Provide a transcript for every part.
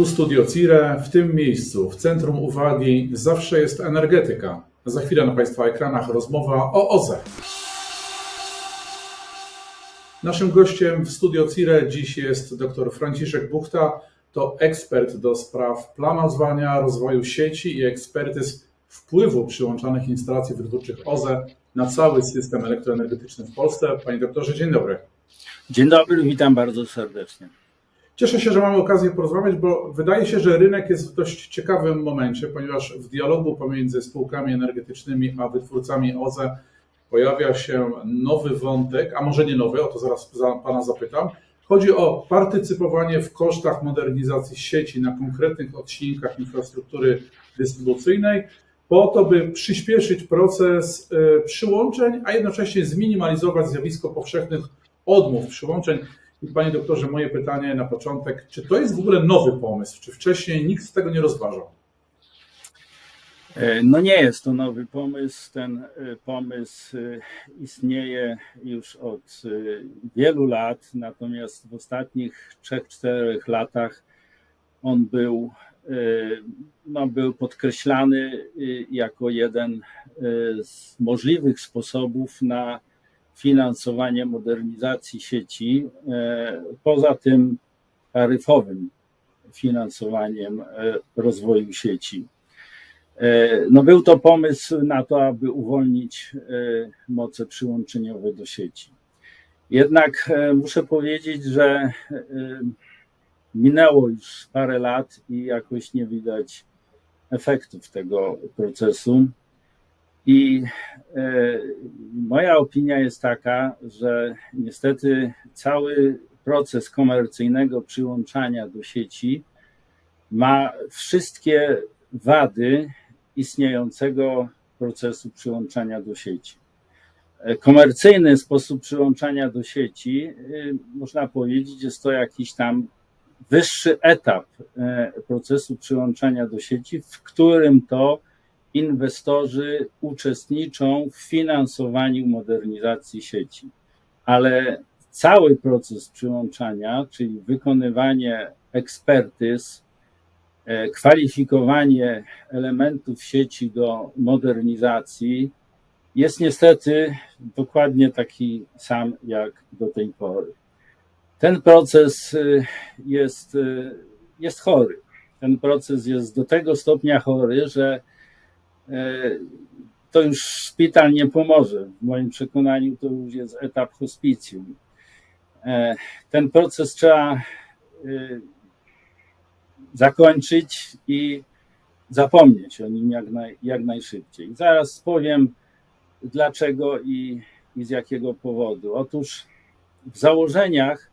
Tu Studio Cire, w tym miejscu, w centrum uwagi zawsze jest energetyka. Za chwilę na Państwa ekranach rozmowa o OZE. Naszym gościem w Studio Cire dziś jest dr Franciszek Buchta. To ekspert do spraw planowania, rozwoju sieci i ekspertyz wpływu przyłączanych instalacji wytwórczych OZE na cały system elektroenergetyczny w Polsce. Panie doktorze, dzień dobry. Dzień dobry, witam bardzo serdecznie. Cieszę się, że mamy okazję porozmawiać, bo wydaje się, że rynek jest w dość ciekawym momencie, ponieważ w dialogu pomiędzy spółkami energetycznymi a wytwórcami OZE pojawia się nowy wątek, a może nie nowy, o to zaraz za Pana zapytam. Chodzi o partycypowanie w kosztach modernizacji sieci na konkretnych odcinkach infrastruktury dystrybucyjnej, po to, by przyspieszyć proces y, przyłączeń, a jednocześnie zminimalizować zjawisko powszechnych odmów przyłączeń. Panie doktorze, moje pytanie na początek, czy to jest w ogóle nowy pomysł, czy wcześniej nikt z tego nie rozważał? E, No nie jest to nowy pomysł. Ten e, pomysł e, istnieje już od wielu lat, natomiast w ostatnich 3-4 latach on był, no, był podkreślany jako jeden z możliwych sposobów na finansowanie modernizacji sieci, e, poza tym taryfowym finansowaniem e, rozwoju sieci. E, No był to pomysł na to, aby uwolnić moce przyłączeniowe do sieci. Jednak muszę powiedzieć, że minęło już parę lat i jakoś nie widać efektów tego procesu. I e, moja opinia jest taka, że niestety cały proces komercyjnego przyłączania do sieci ma wszystkie wady istniejącego procesu przyłączania do sieci. E, Komercyjny sposób przyłączania do sieci, y, można powiedzieć, jest to jakiś tam wyższy etap e, procesu przyłączania do sieci, w którym to inwestorzy uczestniczą w finansowaniu modernizacji sieci. Ale cały proces przyłączania, czyli wykonywanie ekspertyz, e, kwalifikowanie elementów sieci do modernizacji, jest niestety dokładnie taki sam jak do tej pory. Ten proces y, jest, y, jest chory. Ten proces jest do tego stopnia chory, że e, to już szpital nie pomoże. W moim przekonaniu to już jest etap hospicjum. E, Ten proces trzeba y, zakończyć i zapomnieć o nim jak, naj, jak najszybciej. Zaraz powiem dlaczego i, i z jakiego powodu. Otóż w założeniach,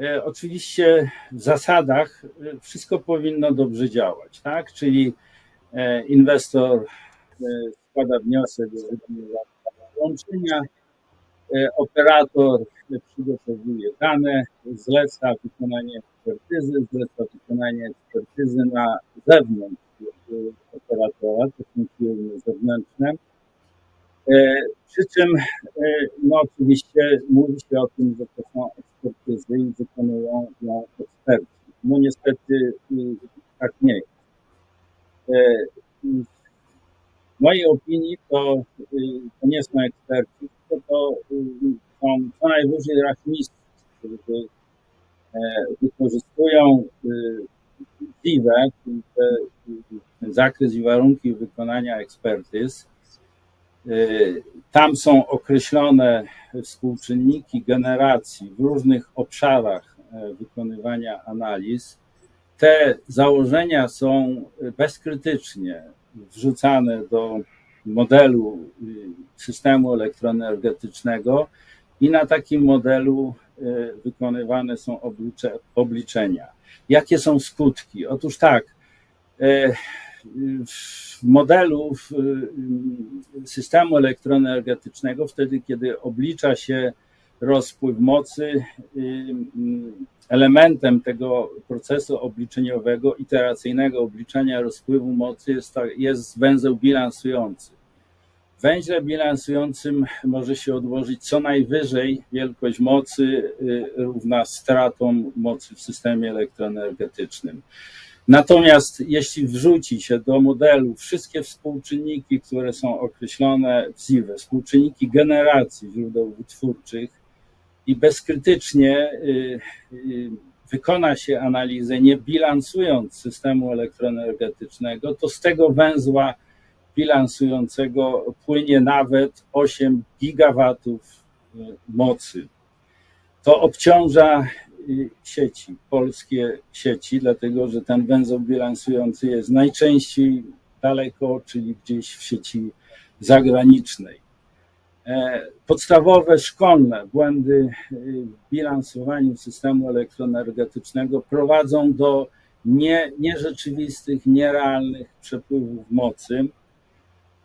e, oczywiście w zasadach e, wszystko powinno dobrze działać, tak? Czyli e, inwestor e, składa wniosek o połączenia, e, operator przygotowuje dane, zleca wykonanie ekspertyzy, zleca wykonanie ekspertyzy na zewnątrz e, operatora, to są firmy zewnętrzne. E, Przy czym, e, no oczywiście mówi się o tym, że to są ekspertyzy i wykonują ją eksperci. No niestety y, tak nie jest. E, y, W mojej opinii to, y, to nie są eksperci, tylko to y, są co najwyżej rachmistrzy, którzy e, wykorzystują ZIWE, czyli te, ten zakres i warunki wykonania ekspertyz, Y, Tam są określone współczynniki generacji w różnych obszarach e, wykonywania analiz. Te założenia są bezkrytycznie wrzucane do modelu y, systemu elektroenergetycznego i na takim modelu y, wykonywane są oblicze, obliczenia. Jakie są skutki? Otóż tak, e, w modelu y, systemu elektroenergetycznego, wtedy kiedy oblicza się rozpływ mocy, y, y, elementem tego procesu obliczeniowego, iteracyjnego obliczenia rozpływu mocy jest, jest węzeł bilansujący. węźle bilansującym może się odłożyć co najwyżej wielkość mocy y, równa stratom mocy w systemie elektroenergetycznym. Natomiast jeśli wrzuci się do modelu wszystkie współczynniki, które są określone w ZIWE, współczynniki generacji źródeł wytwórczych i bezkrytycznie y, y, wykona się analizę, nie bilansując systemu elektroenergetycznego, to z tego węzła bilansującego płynie nawet 8 gigawatów y, mocy. To obciąża sieci, polskie sieci, dlatego że ten węzeł bilansujący jest najczęściej daleko, czyli gdzieś w sieci zagranicznej. E, Podstawowe szkolne błędy y, w bilansowaniu systemu elektroenergetycznego prowadzą do nie, nierzeczywistych, nierealnych przepływów mocy.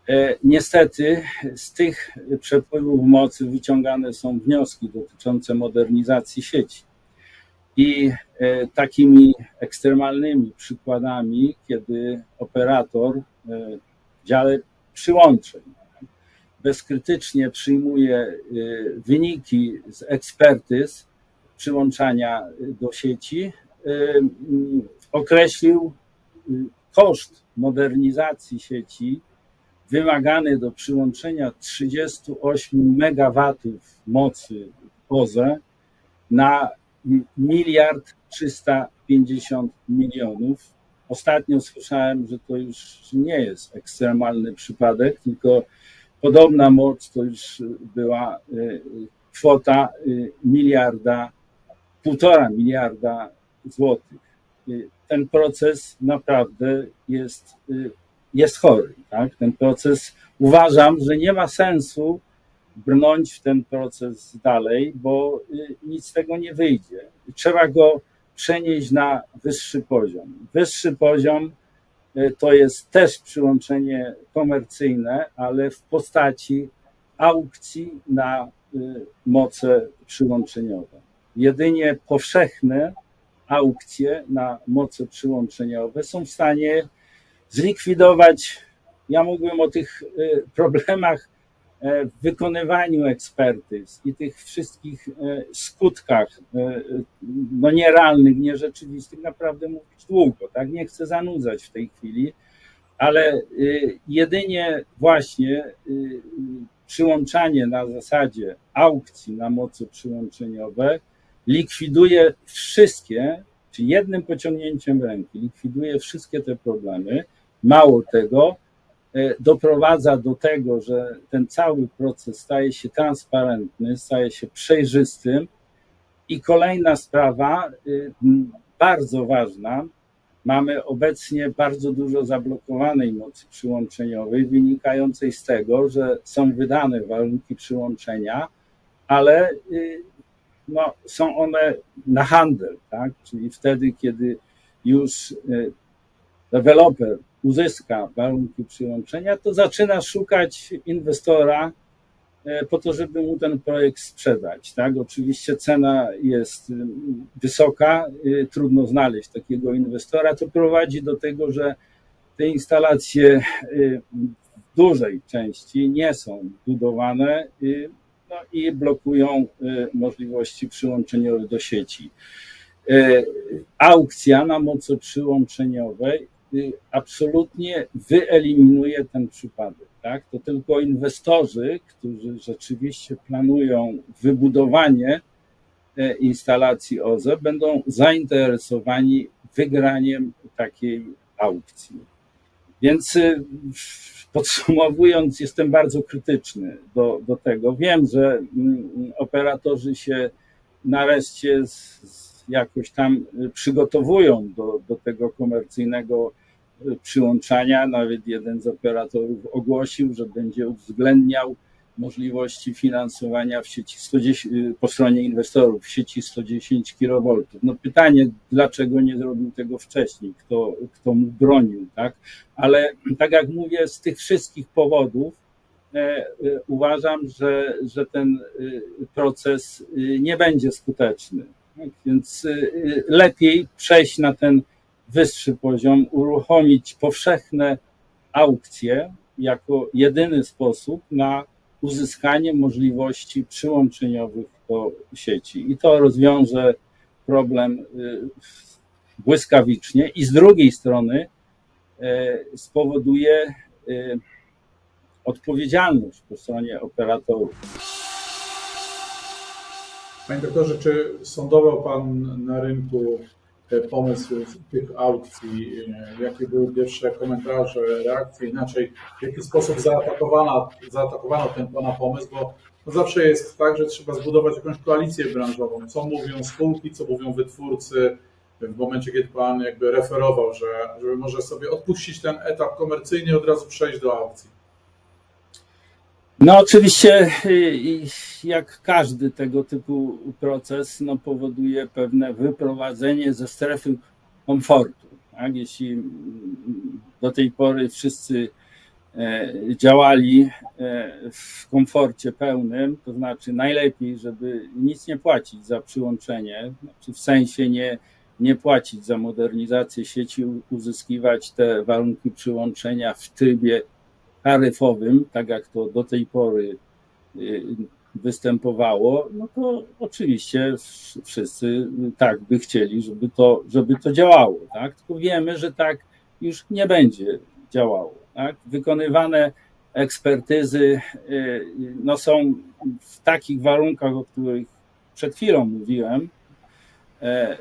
E, Niestety z tych przepływów mocy wyciągane są wnioski dotyczące modernizacji sieci. I e, takimi ekstremalnymi przykładami, kiedy operator e, w dziale przyłączeń bezkrytycznie przyjmuje y, wyniki z ekspertyz przyłączania do sieci, y, mm, określił y, koszt modernizacji sieci wymagany do przyłączenia 38 megawatów mocy OZE na miliard 350 milionów. Ostatnio słyszałem, że to już nie jest ekstremalny przypadek, tylko Podobna moc to już była y, kwota y, miliarda, półtora miliarda złotych. Y, Ten proces naprawdę jest, jest chory. Tak? Ten proces uważam, że nie ma sensu brnąć w ten proces dalej, bo nic z tego nie wyjdzie. Trzeba go przenieść na wyższy poziom. Wyższy poziom E, to jest też przyłączenie komercyjne, ale w postaci aukcji na y, moce przyłączeniowe. Jedynie powszechne aukcje na moce przyłączeniowe są w stanie zlikwidować. Ja mógłbym o tych y, problemach e, w wykonywaniu ekspertyz i tych wszystkich e, skutkach no nierealnych, nierzeczywistych naprawdę mówić długo, tak? Nie chcę zanudzać w tej chwili, ale jedynie właśnie przyłączanie na zasadzie aukcji na moce przyłączeniowe likwiduje wszystkie, czy jednym pociągnięciem ręki likwiduje wszystkie te problemy. Mało tego, doprowadza do tego, że ten cały proces staje się transparentny, staje się przejrzystym. I kolejna sprawa, bardzo ważna, Mamy obecnie bardzo dużo zablokowanej mocy przyłączeniowej, wynikającej z tego, że są wydane warunki przyłączenia, ale y, no, są one na handel, tak? czyli wtedy, kiedy już deweloper uzyska warunki przyłączenia, to zaczyna szukać inwestora, E, po to, żeby mu ten projekt sprzedać. Tak? Oczywiście cena jest y, wysoka, y, trudno znaleźć takiego inwestora. To prowadzi do tego, że te instalacje y, w dużej części nie są budowane no i blokują możliwości przyłączeniowe do sieci. E, aukcja na moce przyłączeniowe absolutnie wyeliminuje ten przypadek tak, to tylko inwestorzy, którzy rzeczywiście planują wybudowanie e, instalacji OZE, będą zainteresowani wygraniem takiej aukcji. Więc e, podsumowując, jestem bardzo krytyczny do, do tego. Wiem, że mm, operatorzy się nareszcie z, z jakoś tam przygotowują do, do tego komercyjnego przyłączania. Nawet jeden z operatorów ogłosił, że będzie uwzględniał możliwości finansowania w sieci 110, po stronie inwestorów w sieci 110 kV. No pytanie, dlaczego nie zrobił tego wcześniej, kto, kto mu bronił, tak? Ale tak jak mówię, z tych wszystkich powodów e, e, uważam, że, że ten e, proces e, nie będzie skuteczny. Tak? Więc lepiej przejść na ten wyższy poziom, uruchomić powszechne aukcje jako jedyny sposób na uzyskanie możliwości przyłączeniowych do sieci. I to rozwiąże problem y, błyskawicznie i z drugiej strony y, spowoduje y, odpowiedzialność po stronie operatorów. Panie doktorze, czy sondował Pan na rynku pomysł tych aukcji? E, Jakie były pierwsze komentarze, reakcje? Inaczej, w jaki sposób zaatakowano, zaatakowano ten Pana pomysł? Bo zawsze jest tak, że trzeba zbudować jakąś koalicję branżową. Co mówią spółki, co mówią wytwórcy w momencie, kiedy Pan jakby referował, że żeby może sobie odpuścić ten etap komercyjny i od razu przejść do aukcji. No oczywiście y, jak każdy tego typu proces no, powoduje pewne wyprowadzenie ze strefy komfortu. Tak? Jeśli mm, do tej pory wszyscy e, działali e, w komforcie pełnym, to znaczy najlepiej, żeby nic nie płacić za przyłączenie, znaczy w sensie nie, nie płacić za modernizację sieci, uzyskiwać te warunki przyłączenia w trybie taryfowym, tak jak to do tej pory y, występowało, no to oczywiście wszyscy tak by chcieli, żeby to, żeby to działało, tak? Tylko wiemy, że tak już nie będzie działało, tak? Wykonywane ekspertyzy y, no są w takich warunkach, o których przed chwilą mówiłem, e,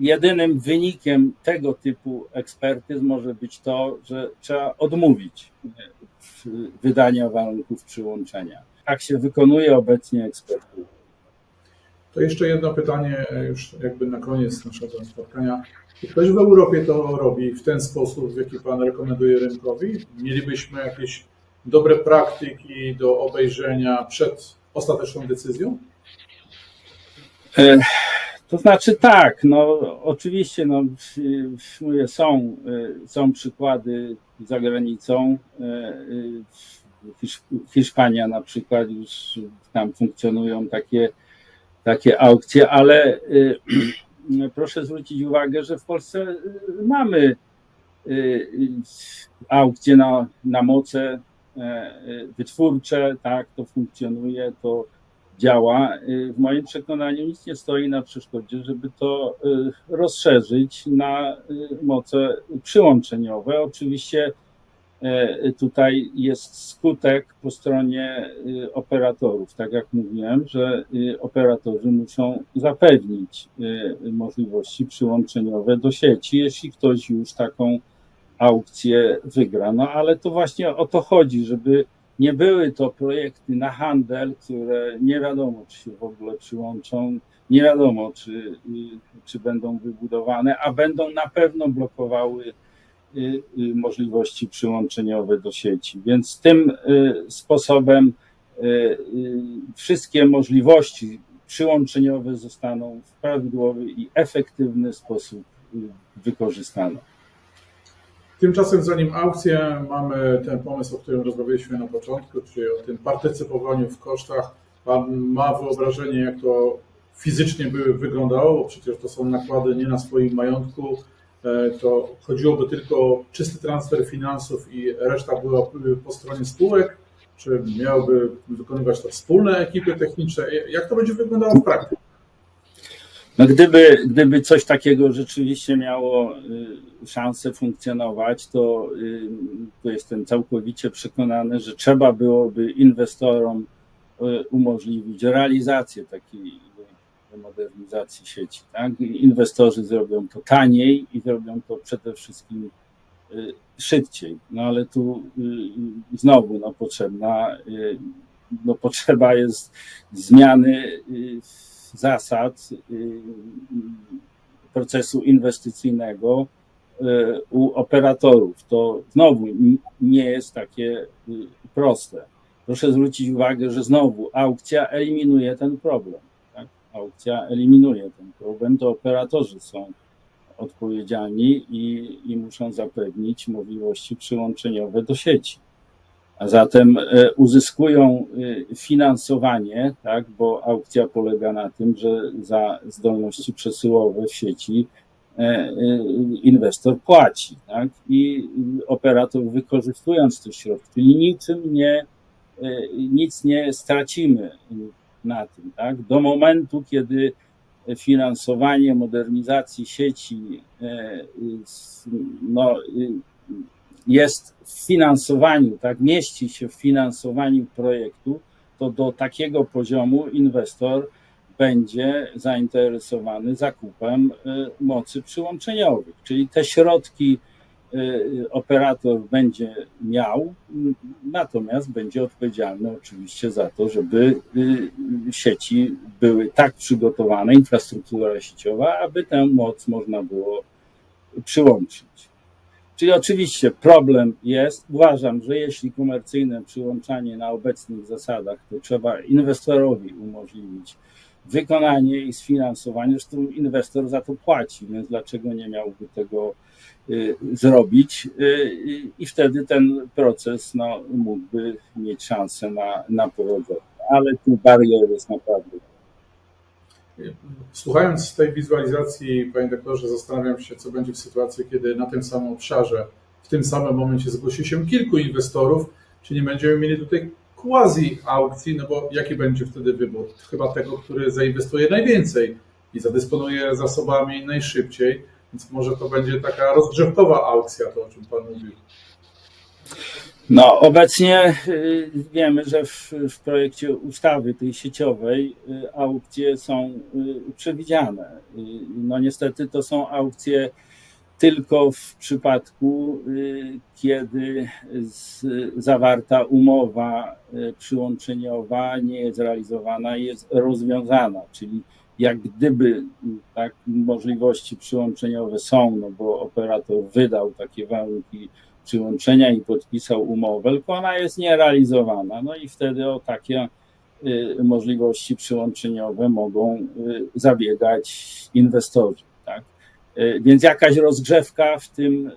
jedynym wynikiem tego typu ekspertyz może być to, że trzeba odmówić wydania warunków przyłączenia. Tak się wykonuje obecnie ekspertyzy. To jeszcze jedno pytanie, e, już jakby na koniec naszego spotkania. Czy ktoś w Europie to robi w ten sposób, w jaki Pan rekomenduje rynkowi? Mielibyśmy jakieś dobre praktyki do obejrzenia przed ostateczną decyzją? To znaczy tak, no oczywiście no, mówię, są, y, są przykłady za granicą. y, y, Hisz- Hiszpania na przykład już tam funkcjonują takie, takie aukcje, ale proszę zwrócić uwagę, że w Polsce mamy aukcje na, na moce wytwórcze, tak, to funkcjonuje, to działa. Y, W moim przekonaniu nic nie stoi na przeszkodzie, żeby to y, rozszerzyć na y, moce przyłączeniowe. Oczywiście tutaj jest skutek po stronie operatorów. Tak jak mówiłem, że operatorzy muszą zapewnić możliwości przyłączeniowe do sieci, jeśli ktoś już taką aukcję wygra. No ale to właśnie o to chodzi, żeby nie były to projekty na handel, które nie wiadomo, czy się w ogóle przyłączą, nie wiadomo, czy, y, czy będą wybudowane, a będą na pewno blokowały y, y, możliwości przyłączeniowe do sieci. Więc tym sposobem wszystkie możliwości przyłączeniowe zostaną w prawidłowy i efektywny sposób wykorzystane. Tymczasem, zanim aukcję, mamy ten pomysł, o którym rozmawialiśmy na początku, czyli o tym partycypowaniu w kosztach. Pan ma wyobrażenie, jak to fizycznie by wyglądało, przecież to są nakłady nie na swoim majątku. E, To chodziłoby tylko o czysty transfer finansów i reszta byłaby po stronie spółek, czy miałyby wykonywać to wspólne ekipy techniczne? Jak to będzie wyglądało w praktyce? No gdyby, gdyby coś takiego rzeczywiście miało y, szansę funkcjonować, to, y, to jestem całkowicie przekonany, że trzeba byłoby inwestorom y, umożliwić realizację takiej modernizacji sieci. Tak? Inwestorzy zrobią to taniej i zrobią to przede wszystkim szybciej. No ale tu znowu no, potrzebna, no, potrzeba jest zmiany y, zasad y, procesu inwestycyjnego y, u operatorów. To znowu nie jest takie y, proste. Proszę zwrócić uwagę, że znowu aukcja eliminuje ten problem. Tak? Aukcja eliminuje ten problem, to operatorzy są odpowiedzialni i, i muszą zapewnić możliwości przyłączeniowe do sieci. A zatem e, uzyskują e, finansowanie, tak, bo aukcja polega na tym, że za zdolności przesyłowe w sieci e, inwestor płaci. Tak? I operator wykorzystując te środki, niczym nie, nic nie stracimy na tym. Tak? Do momentu, kiedy finansowanie modernizacji sieci no, jest w finansowaniu, tak, mieści się w finansowaniu projektu, to do takiego poziomu inwestor będzie zainteresowany zakupem y, mocy przyłączeniowych, czyli te środki y, operator będzie miał, y, natomiast będzie odpowiedzialny oczywiście za to, żeby sieci były tak przygotowane, infrastruktura sieciowa, aby tę moc można było przyłączyć. Czyli oczywiście problem jest. Uważam, że jeśli komercyjne przyłączanie na obecnych zasadach, to trzeba inwestorowi umożliwić wykonanie i sfinansowanie. Zresztą inwestor za to płaci, więc dlaczego nie miałby tego y, zrobić? Y, I wtedy ten proces no, mógłby mieć szansę na, na powodzenie. Ale tu barier jest naprawdę. Słuchając tej wizualizacji, panie doktorze, zastanawiam się, co będzie w sytuacji, kiedy na tym samym obszarze, w tym samym momencie zgłosi się kilku inwestorów, czy nie będziemy mieli tutaj quasi aukcji, no bo jaki będzie wtedy wybór? Chyba tego, który zainwestuje najwięcej i zadysponuje zasobami najszybciej, więc może to będzie taka rozgrzewkowa aukcja, to o czym pan mówił. No, obecnie y, wiemy, że w, w projekcie ustawy tej sieciowej y, aukcje są y, przewidziane. No niestety to są aukcje tylko w przypadku, kiedy z, zawarta umowa przyłączeniowa nie jest realizowana jest rozwiązana, czyli jak gdyby tak, możliwości przyłączeniowe są, no bo operator wydał takie warunki przyłączenia i podpisał umowę, tylko ona jest nierealizowana. No i wtedy o takie y, możliwości przyłączeniowe mogą y, zabiegać inwestorzy. Tak? Y, Więc jakaś rozgrzewka w tym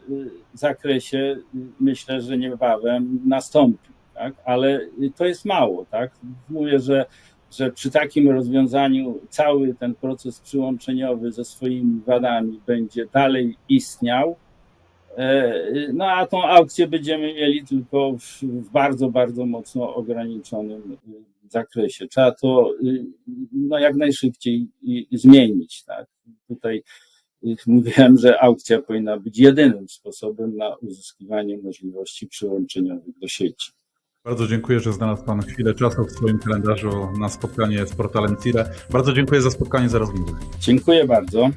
zakresie myślę, że niebawem nastąpi, tak? ale to jest mało. Tak? Mówię, że, że przy takim rozwiązaniu cały ten proces przyłączeniowy ze swoimi wadami będzie dalej istniał. E, No a tą aukcję będziemy mieli tylko w, w bardzo, bardzo mocno ograniczonym y, zakresie. Trzeba to y, no, jak najszybciej zmienić. Tak? Tutaj mówiłem, że aukcja powinna być jedynym sposobem na uzyskiwanie możliwości przyłączeniowych do sieci. Bardzo dziękuję, że znalazł Pan chwilę czasu w swoim kalendarzu na spotkanie z portalem CIRE. Bardzo dziękuję za spotkanie, za rozmowę. Dziękuję bardzo.